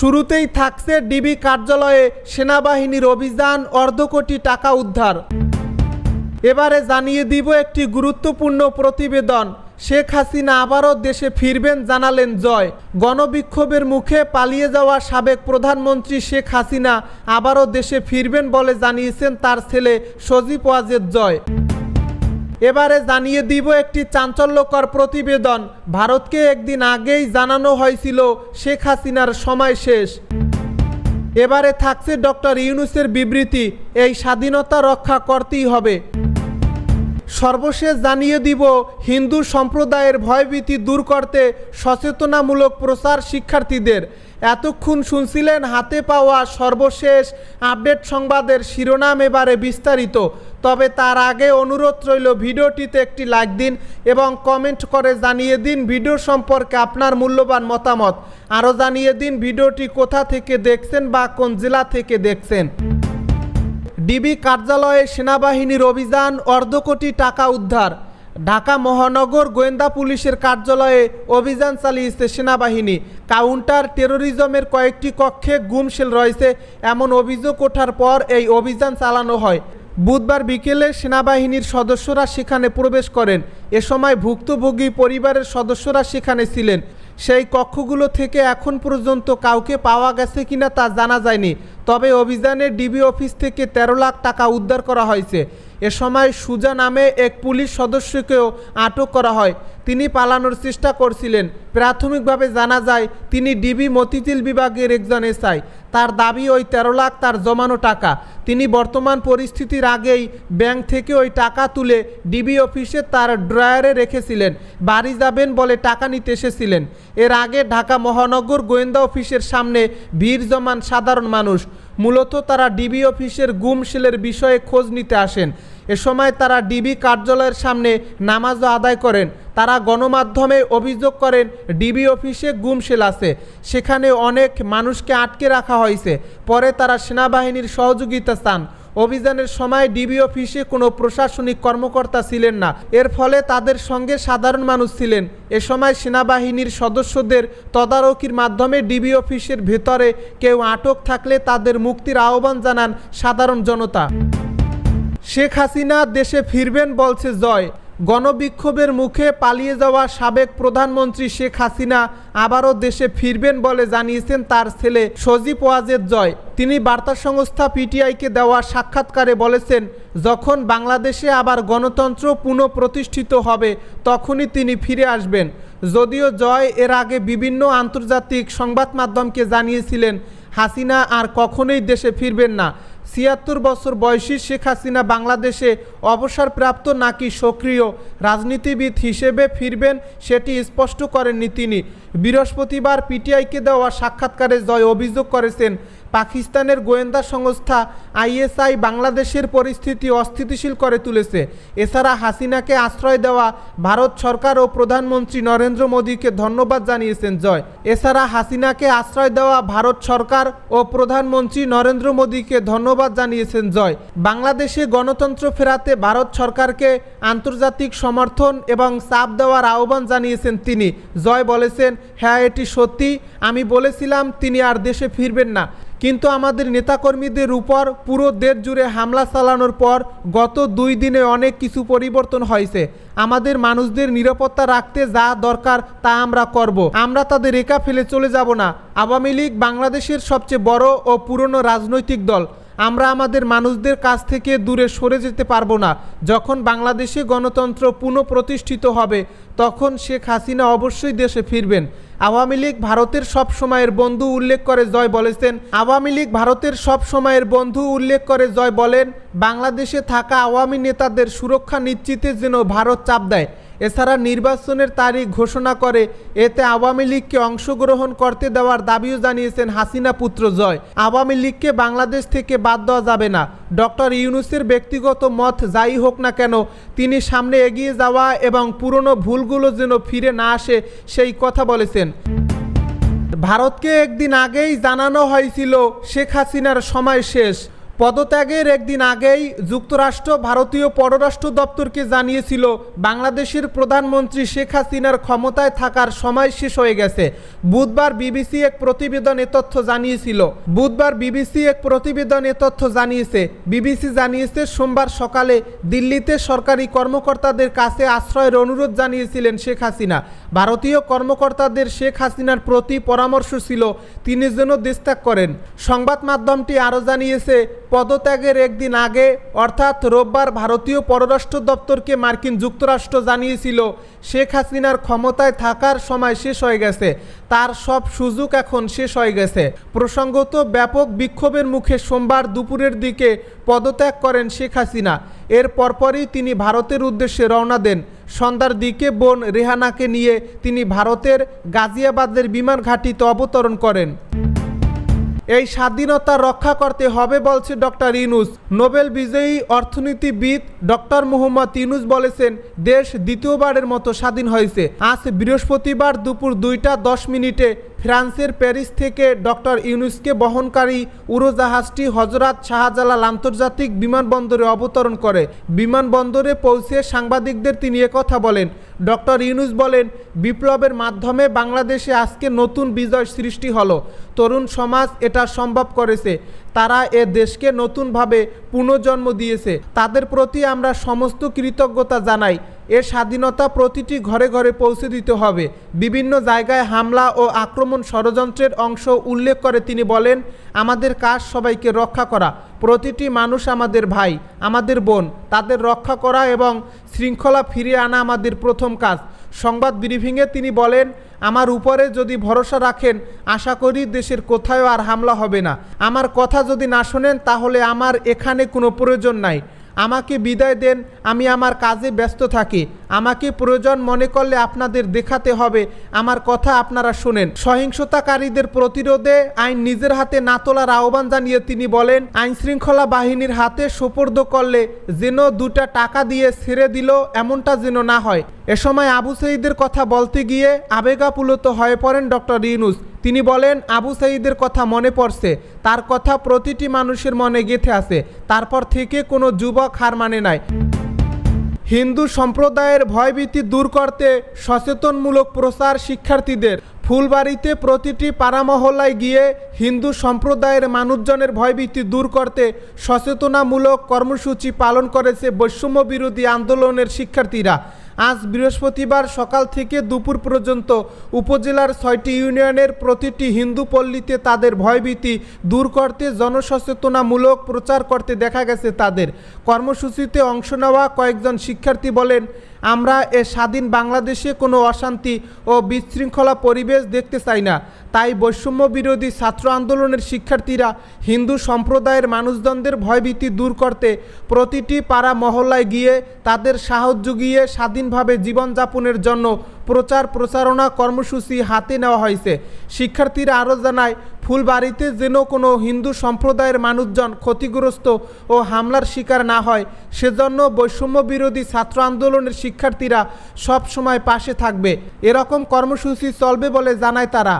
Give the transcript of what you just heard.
শুরুতেই থাকছে ডিবি কার্যালয়ে সেনাবাহিনীর অভিযান অর্ধ কোটি টাকা উদ্ধার। এবারে জানিয়ে দিব একটি গুরুত্বপূর্ণ প্রতিবেদন। শেখ হাসিনা আবারও দেশে ফিরবেন জানালেন জয়। গণবিক্ষোভের মুখে পালিয়ে যাওয়া সাবেক প্রধানমন্ত্রী শেখ হাসিনা আবারও দেশে ফিরবেন বলে জানিয়েছেন তার ছেলে সজীব ওয়াজেদ জয়। এবারে জানিয়ে দিব একটি চাঞ্চল্যকর প্রতিবেদন। ভারতকে একদিন আগেই জানানো হয়েছিল শেখ হাসিনার সময় শেষ। এবারে থাকছে ডক্টর ইউনুসের বিবৃতি, এই স্বাধীনতা রক্ষা করতেই হবে। সর্বশেষ জানিয়ে দিব, হিন্দু সম্প্রদায়ের ভয়ভীতি দূর করতে সচেতনামূলক প্রচার শিক্ষার্থীদের। এতক্ষণ শুনছিলেন হাতে পাওয়া সর্বশেষ আপডেট সংবাদের শিরোনাম এবারে বিস্তারিত। তবে তার আগে অনুরোধ রইল ভিডিওটিতে একটি লাইক দিন এবং কমেন্ট করে জানিয়ে দিন ভিডিও সম্পর্কে আপনার মূল্যবান মতামত। আরও জানিয়ে দিন ভিডিওটি কোথা থেকে দেখছেন বা কোন জেলা থেকে দেখছেন। ডিবি কার্যালয়ে সেনাবাহিনীর অভিযান অর্ধ কোটি টাকা উদ্ধার। ঢাকা মহানগর গোয়েন্দা পুলিশের কার্যালয়ে অভিযান চালিয়েছে সেনাবাহিনী। কাউন্টার টেরোরিজমের কয়েকটি কক্ষে গুমশেল রয়েছে, এমন অভিযোগ ওঠার পর এই অভিযান চালানো হয়। বুধবার বিকেলে সেনাবাহিনীর সদস্যরা সেখানে প্রবেশ করেন। এ সময় ভুক্তভোগী পরিবারের সদস্যরা সেখানে ছিলেন। সেই কক্ষগুলো থেকে এখন পর্যন্ত কাউকে পাওয়া গেছে কিনা তা জানা যায়নি, তবে অভিযানে ডিবি অফিস থেকে তেরো লাখ টাকা উদ্ধার করা হয়েছে। এ সময় সুজা নামে এক পুলিশ সদস্যকেও আটক করা হয়। তিনি পালানোর চেষ্টা করছিলেন। প্রাথমিকভাবে জানা যায়, তিনি ডিবি মতিঝিল বিভাগের একজন এসআই। তার দাবি, ওই তেরো লাখ তার জমানো টাকা। তিনি বর্তমান পরিস্থিতির আগেই ব্যাংক থেকে ওই টাকা তুলে ডিবি অফিসে তার ড্রয়ারে রেখেছিলেন। বাড়ি যাবেন বলে টাকা নিতে এসেছিলেন। এর আগে ঢাকা মহানগর গোয়েন্দা অফিসের সামনে ভিড় জমান সাধারণ মানুষ। মূলত তারা ডিবি অফিসের গুম সেলের বিষয়ে খোঁজ নিতে আসেন। এ সময় তারা ডিবি কার্যালয়ের সামনে নামাজও আদায় করেন। তারা গণমাধ্যমে অভিযোগ করেন, ডিবি অফিসে গুমসেল আছে। সেখানে অনেক মানুষকে আটকে রাখা হয়েছে। পরে তারা সেনাবাহিনীর সহযোগিতা চান। অভিযানের সময় ডিবি অফিসে কোনো প্রশাসনিক কর্মকর্তা ছিলেন না। এর ফলে তাদের সঙ্গে সাধারণ মানুষ ছিলেন। এ সময় সেনাবাহিনীর সদস্যদের তদারকির মাধ্যমে ডিবি অফিসের ভেতরে কেউ আটক থাকলে তাদের মুক্তির আহ্বান জানান সাধারণ জনতা। শেখ হাসিনা দেশে ফিরবেন বলছে জয়। গণবিক্ষোভের মুখে পালিয়ে যাওয়া সাবেক প্রধানমন্ত্রী শেখ হাসিনা আবারও দেশে ফিরবেন বলে জানিয়েছেন তার ছেলে সজীব ওয়াজেদ জয়। তিনি বার্তা সংস্থা পিটিআইকে দেওয়া সাক্ষাৎকারে বলেছেন, যখন বাংলাদেশে আবার গণতন্ত্র পুনঃপ্রতিষ্ঠিত হবে, তখনই তিনি ফিরে আসবেন। যদিও জয় এর আগে বিভিন্ন আন্তর্জাতিক সংবাদ মাধ্যমকে জানিয়েছিলেন, হাসিনা আর কখনোই দেশে ফিরবেন না। ছিয়াত্তর বছর বয়সী শেখ হাসিনা বাংলাদেশে অবসরপ্রাপ্ত নাকি সক্রিয় রাজনীতিবিদ হিসেবে ফিরবেন সেটি স্পষ্ট করেননি তিনি। বৃহস্পতিবার পিটিআইকে দেওয়া সাক্ষাৎকারে জয় অভিযোগ করেছেন পাকিস্তানের গোয়েন্দা সংস্থা আইএসআই বাংলাদেশের পরিস্থিতি অস্থিতিশীল করে তুলেছে। এছাড়া হাসিনাকে আশ্রয় দেওয়া ভারত সরকার ও প্রধানমন্ত্রী নরেন্দ্র মোদীকে ধন্যবাদ জানিয়েছেন জয়। এছাড়া হাসিনাকে আশ্রয় দেওয়া ভারত সরকার ও প্রধানমন্ত্রী নরেন্দ্র মোদীকে ধন্যবাদ জানিয়েছেন জয়। বাংলাদেশে গণতন্ত্র ফেরাতে ভারত সরকারকে আন্তর্জাতিক সমর্থন এবং চাপ দেওয়ার আহ্বান জানিয়েছেন তিনি। জয় বলেছেন হ্যাঁ এটি সত্যি। আমি বলেছিলাম, তিনি আর দেশে ফিরবেন না। কিন্তু আমাদের নেতাকর্মীদের উপর পুরো দেশ জুড়ে হামলা চালানোর পর গত দুই দিনে অনেক কিছু পরিবর্তন হয়েছে। আমাদের মানুষদের নিরাপত্তা রাখতে যা দরকার তা আমরা করব। আমরা তাদের রেখা ফেলে চলে যাব না। আওয়ামী লীগ বাংলাদেশের সবচেয়ে বড় ও পুরনো রাজনৈতিক দল। আমরা আমাদের মানুষদের কাছ থেকে দূরে সরে যেতে পারব না। যখন বাংলাদেশে গণতন্ত্র পুনঃপ্রতিষ্ঠিত হবে, তখন শেখ হাসিনা অবশ্যই দেশে ফিরবেন। আওয়ামী লীগ ভারতের সব সময়ের বন্ধু উল্লেখ করে জয় বলেছেন। আওয়ামী লীগ ভারতের সব সময়ের বন্ধু উল্লেখ করে জয় বলেন, বাংলাদেশে থাকা আওয়ামী নেতাদের সুরক্ষা নিশ্চিতে যেন ভারত চাপ দেয়। এছাড়া নির্বাচনের তারিখ ঘোষণা করে, এতে আওয়ামী লীগকে অংশগ্রহণ করতে দেওয়ার দাবিও জানিয়েছেন হাসিনা পুত্র জয়। আওয়ামী লীগকে বাংলাদেশ থেকে বাদ দেওয়া যাবে না। ডক্টর ইউনুসের ব্যক্তিগত মত যাই হোক না কেন, তিনি সামনে এগিয়ে যাওয়া এবং পুরনো ভুলগুলো যেন ফিরে না আসে, সেই কথা বলেছেন। ভারতকে একদিন আগেই জানানো হয়েছিল, শেখ হাসিনার সময় শেষ। পদত্যাগের একদিন আগেই যুক্তরাষ্ট্র ভারতীয় পররাষ্ট্র দপ্তরকে জানিয়েছিল, বাংলাদেশের প্রধানমন্ত্রী শেখ হাসিনার ক্ষমতায় থাকার সময় শেষ হয়ে গেছে। বুধবার বিবিসি এক প্রতিবেদন তথ্য জানিয়েছিল। বুধবার বিবিসি এক প্রতিবেদন তথ্য জানিয়েছে, বিবিসি জানিয়েছে, সোমবার সকালে দিল্লিতে সরকারি কর্মকর্তাদের কাছে আশ্রয়ের অনুরোধ জানিয়েছিলেন শেখ হাসিনা। ভারতীয় কর্মকর্তাদের শেখ হাসিনার প্রতি পরামর্শ ছিল, তিনি যেন দেশত্যাগ করেন। সংবাদ মাধ্যমটি আরও জানিয়েছে, পদত্যাগের একদিন আগে, অর্থাৎ রোববার ভারতীয় পররাষ্ট্র দপ্তরকে মার্কিন যুক্তরাষ্ট্র জানিয়েছিল, শেখ হাসিনার ক্ষমতায় থাকার সময় শেষ হয়ে গেছে। তার সব সুযোগ এখন শেষ হয়ে গেছে। প্রসঙ্গত, ব্যাপক বিক্ষোভের মুখে সোমবার দুপুরের দিকে পদত্যাগ করেন শেখ হাসিনা। এর পরপরই তিনি ভারতের উদ্দেশ্যে রওনা দেন। সন্ধ্যার দিকে বোন রেহানাকে নিয়ে তিনি ভারতের গাজিয়াবাদের বিমান ঘাঁটিতে অবতরণ করেন। এই স্বাধীনতা রক্ষা করতে হবে বলছে ডক্টর ইনুস নোবেল বিজয়ী অর্থনীতিবিদ ডক্টর মোহাম্মদ ইনুস বলেছেন, দেশ দ্বিতীয়বারের মতো স্বাধীন হয়েছে। আজ বৃহস্পতিবার দুপুর দুইটা দশ মিনিটে ফ্রান্সের প্যারিস থেকে ডক্টর ইউনুসকে বহনকারী উড়োজাহাজটি হজরত শাহজালাল আন্তর্জাতিক বিমানবন্দরে অবতরণ করে। বিমানবন্দরে পৌঁছে সাংবাদিকদের তিনি একথা বলেন। ডক্টর ইউনুস বলেন, বিপ্লবের মাধ্যমে বাংলাদেশে আজকে নতুন বিজয় সৃষ্টি হলো। তরুণ সমাজ এটা সম্ভব করেছে। তারা এ দেশকে নতুনভাবে পুনর্জন্ম দিয়েছে। তাদের প্রতি আমরা সমস্ত কৃতজ্ঞতা জানাই। এ স্বাধীনতা প্রতিটি ঘরে ঘরে পৌঁছে দিতে হবে। বিভিন্ন জায়গায় হামলা ও আক্রমণ ষড়যন্ত্রের অংশ উল্লেখ করে তিনি বলেন, আমাদের কাজ সবাইকে রক্ষা করা। প্রতিটি মানুষ আমাদের ভাই, আমাদের বোন, তাদের রক্ষা করা এবং শৃঙ্খলা ফিরিয়ে আনা আমাদের প্রথম কাজ। সংবাদ ব্রিফিংয়ে তিনি বলেন, আমার উপরে যদি ভরসা রাখেন, আশা করি দেশের কোথাও আর হামলা হবে না। আমার কথা যদি না শোনেন, তাহলে আমার এখানে কোনো প্রয়োজন নাই। আমাকে বিদায় দেন, আমি আমার কাজে ব্যস্ত থাকি। আমাকে প্রয়োজন মনে করলে আপনাদের দেখাতে হবে। আমার কথা আপনারা শোনেন। সহিংসতাকারীদের প্রতিরোধে আইন নিজের হাতে না তোলার আহ্বান জানিয়ে তিনি বলেন আইন শৃঙ্খলা বাহিনীর হাতে সোপর্দ করলে যেন দুটা টাকা দিয়ে ছেড়ে দিল, এমনটা যেন না হয়। এ সময় আবু সাইদের কথা বলতে গিয়ে আবেগাপুলত হয়ে পড়েন ডক্টর ইউনুস। তিনি বলেন, আবু সাইদের কথা মনে পড়ছে। তার কথা প্রতিটি মানুষের মনে গেঁথে আছে। তারপর থেকে কোনো যুবক হার মানে নাই। হিন্দু সম্প্রদায়ের ভয়ভীতি দূর করতে সচেতনমূলক প্রচার শিক্ষার্থীদের। ফুলবাড়িতে প্রতিটি পাড়ামহল্লায় গিয়ে হিন্দু সম্প্রদায়ের মানুষজনের ভয়ভীতি দূর করতে সচেতনামূলক কর্মসূচি পালন করেছে বৈষম্য বিরোধী আন্দোলনের শিক্ষার্থীরা। আজ বৃহস্পতিবার সকাল থেকে দুপুর পর্যন্ত উপজেলার ছয়টি ইউনিয়নের প্রতিটি হিন্দু পল্লীতে তাদের ভয়ভীতি দূর করতে জনসচেতনামূলক প্রচার করতে দেখা গেছে তাদের। কর্মসূচিতে অংশ নেওয়া কয়েকজন শিক্ষার্থী বলেন আমরা এ স্বাধীন বাংলাদেশে কোনো অশান্তি ও বিশৃঙ্খলা পরিবেশ দেখতে চাই না। তাই বৈষম্য বিরোধী ছাত্র আন্দোলনের শিক্ষার্থীরা হিন্দু সম্প্রদায়ের মানুষজনদের ভয়ভীতি দূর করতে প্রতিটি পাড়া মহল্লায় গিয়ে তাদের সাহায্য গিয়ে স্বাধীনভাবে জীবনযাপনের জন্য প্রচার প্রচারণা কর্মসূচি হাতে নেওয়া হয়েছে। শিক্ষার্থীরা আরও জানায়, ফুলবাড়িতে যেন কোনো হিন্দু সম্প্রদায়ের মানুষজন ক্ষতিগ্রস্ত ও হামলার শিকার না হয়, সেজন্য বৈষম্য বিরোধী ছাত্র আন্দোলনের শিক্ষার্থীরা সবসময় পাশে থাকবে। এরকম কর্মসূচি চলবে বলে জানায় তারা।